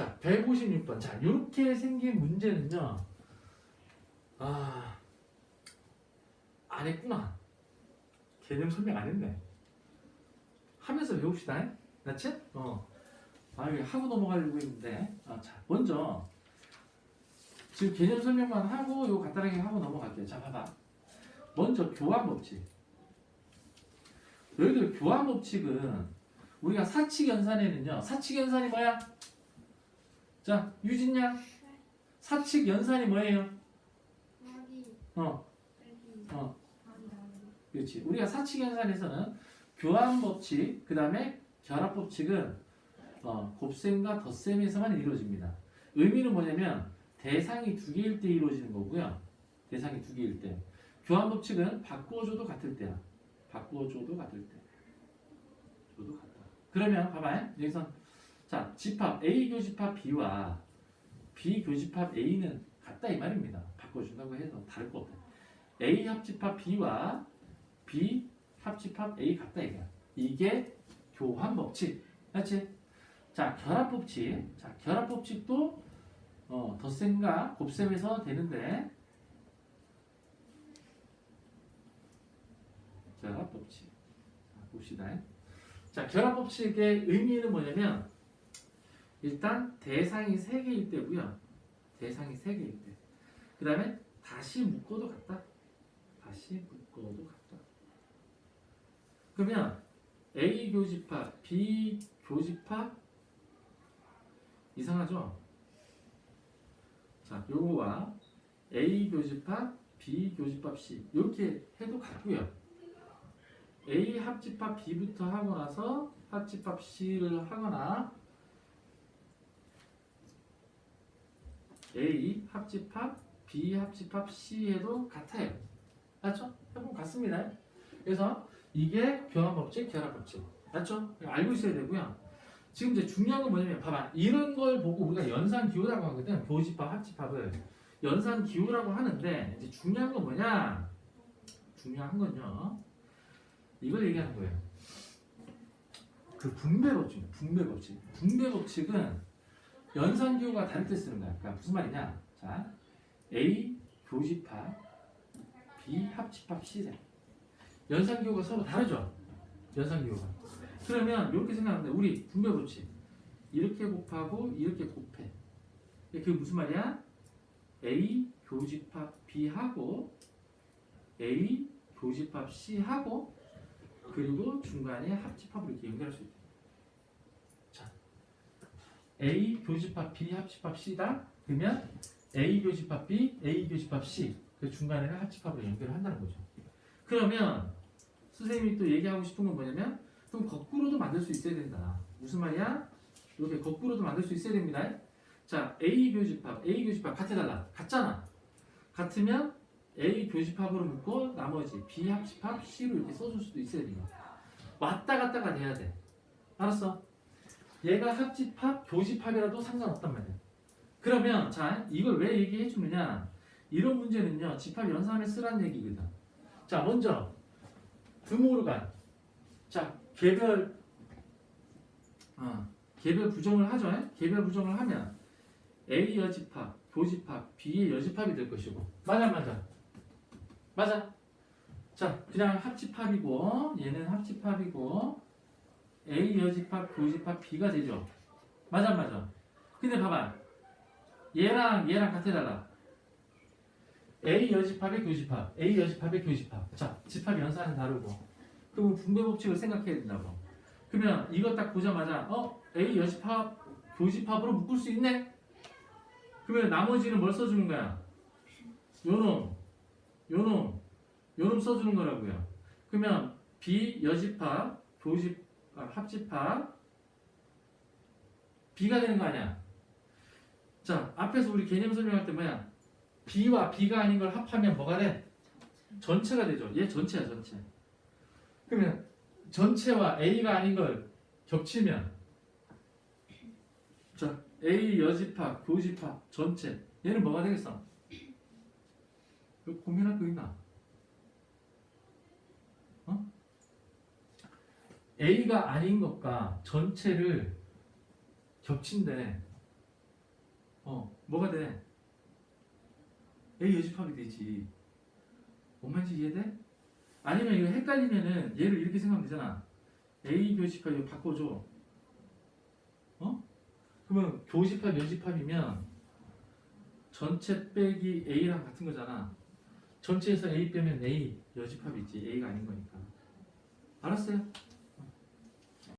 자, 156번. 자, 이렇게 생긴 문제는요. 아, 안 했구나. 개념 설명 안 했네. 하면서 배웁시다. 맞지? 어. 아, 이거 하고 넘어가려고 했는데. 아, 자, 먼저. 지금 개념 설명만 하고, 이거 간단하게 하고 넘어갈게요. 자, 봐봐. 먼저 교환 법칙. 너희들 교환 법칙은 우리가 사칙 연산에는요. 사칙 연산이 뭐야? 자, 유진양. 사칙 연산이 뭐예요? 어, 어, 그렇지. 우리가 사칙 연산에서는 교환 법칙, 그 다음에 결합 법칙은 어, 곱셈과 덧셈에서만 이루어집니다. 의미는 뭐냐면 대상이 두 개일 때 이루어지는 거고요. 대상이 두 개일 때. 교환 법칙은 바꾸어줘도 같을 때야. 바꾸어줘도 같을 때. 줘도 같다. 그러면 봐봐요. 여기서 자 집합 A 교집합 B와 B 교집합 A는 같다 이 말입니다. 바꿔준다고 해서 다를 거 없다. A 합집합 B와 B 합집합 A 같다 이거야. 이게 교환 법칙. 맞지? 자 결합 법칙. 자 결합 법칙도 어, 덧셈과 곱셈에서 되는데 결합 법칙. 자, 봅시다. 자 결합 법칙의 의미는 뭐냐면 일단 대상이 세 개일 때고요. 대상이 세 개일 때. 그 다음에 다시 묶어도 같다. 다시 묶어도 같다. 그러면 A 교집합, B 교집합 이상하죠? 자, 요거와 A 교집합, B 교집합 C 이렇게 해도 같고요. A 합집합 B부터 하고 나서 합집합 C를 하거나 A 합집합 B 합집합 C에도 같아요. 맞죠? 해보면 같습니다. 그래서 이게 교환 법칙, 결합 법칙. 맞죠? 알고 있어야 되고요. 지금 이제 중요한 건 뭐냐면 봐봐. 이런 걸 보고 우리가 연산 기호라고 하거든. 교집합, 합집합을 연산 기호라고 하는데 이제 중요한 건 뭐냐? 중요한 건요. 이걸 얘기하는 거예요. 그 분배 법칙, 분배 법칙. 분배 법칙은 연산 기호가 다를 때 쓰는 거야. 그러니까 무슨 말이냐? 자, A 교집합, B 합집합 C래. 연산 기호가 서로 다르죠? 연산 기호가. 그러면 이렇게 생각하는데 우리 분배 법칙 이렇게 곱하고 이렇게 곱해. 그게 무슨 말이야? A 교집합 B하고 A 교집합 C하고 그리고 중간에 합집합을 이렇게 연결할 수 있다. 자, A 교집합 B 합집합 C다. 그러면 A 교집합 B, A 교집합 C. 그 중간에는 합집합으로 연결을 한다는 거죠. 그러면 선생님이 또 얘기하고 싶은 건 뭐냐면 그럼 거꾸로도 만들 수 있어야 된다. 무슨 말이야? 이렇게 거꾸로도 만들 수 있어야 됩니다. 자, A 교집합, A 교집합 같아달라. 같잖아. 같으면 A 교집합으로 묶고 나머지 B 합집합 C로 이렇게 써줄 수도 있어야 돼요. 왔다 갔다가 돼야 돼. 알았어? 얘가 합집합, 교집합이라도 상관없단 말이야. 그러면 자 이걸 왜 얘기해 주느냐? 이런 문제는요 집합 연산에 쓰란 얘기거든. 자 먼저 드모르간 자 개별 어, 개별 부정을 하죠. 예? 개별 부정을 하면 A 여집합, 교집합, B의 여집합이 될 것이고 맞아 맞아 맞아. 자 그냥 합집합이고 얘는 합집합이고 A 여집합, 교집합, B가 되죠. 맞아 맞아. 근데 봐봐 얘랑 얘랑 같아 달라. A 여집합의 교집합, A 여집합의 교집합. 자, 집합 연산은 다르고. 그럼 분배 법칙을 생각해야 된다고. 그러면 이거 딱 보자마자 어 A 여집합 교집합으로 묶을 수 있네. 그러면 나머지는 뭘 써주는 거야? 요놈, 요놈, 요놈 써주는 거라고요. 그러면 B 여집합 교집 아, 합집합 B가 되는 거 아니야? 자, 앞에서 우리 개념 설명할 때 뭐야? B와 B가 아닌 걸 합하면 뭐가 돼? 전체가 되죠. 얘 전체야, 전체. 그러면 전체와 A가 아닌 걸 겹치면 자, A 여집합, 교집합, 전체. 얘는 뭐가 되겠어? 고민할 거 있나? 어? A가 아닌 것과 전체를 겹친대. 어, 뭐가 돼? A 여집합이 되지. 뭔 말인지 이해돼? 아니면 이거 헷갈리면은 얘를 이렇게 생각하면 되잖아. A 교집합 이거 바꿔줘. 어? 그러면 교집합 여집합이면 전체 빼기 A랑 같은 거잖아. 전체에서 A 빼면 A 여집합이지 A가 아닌 거니까. 알았어요?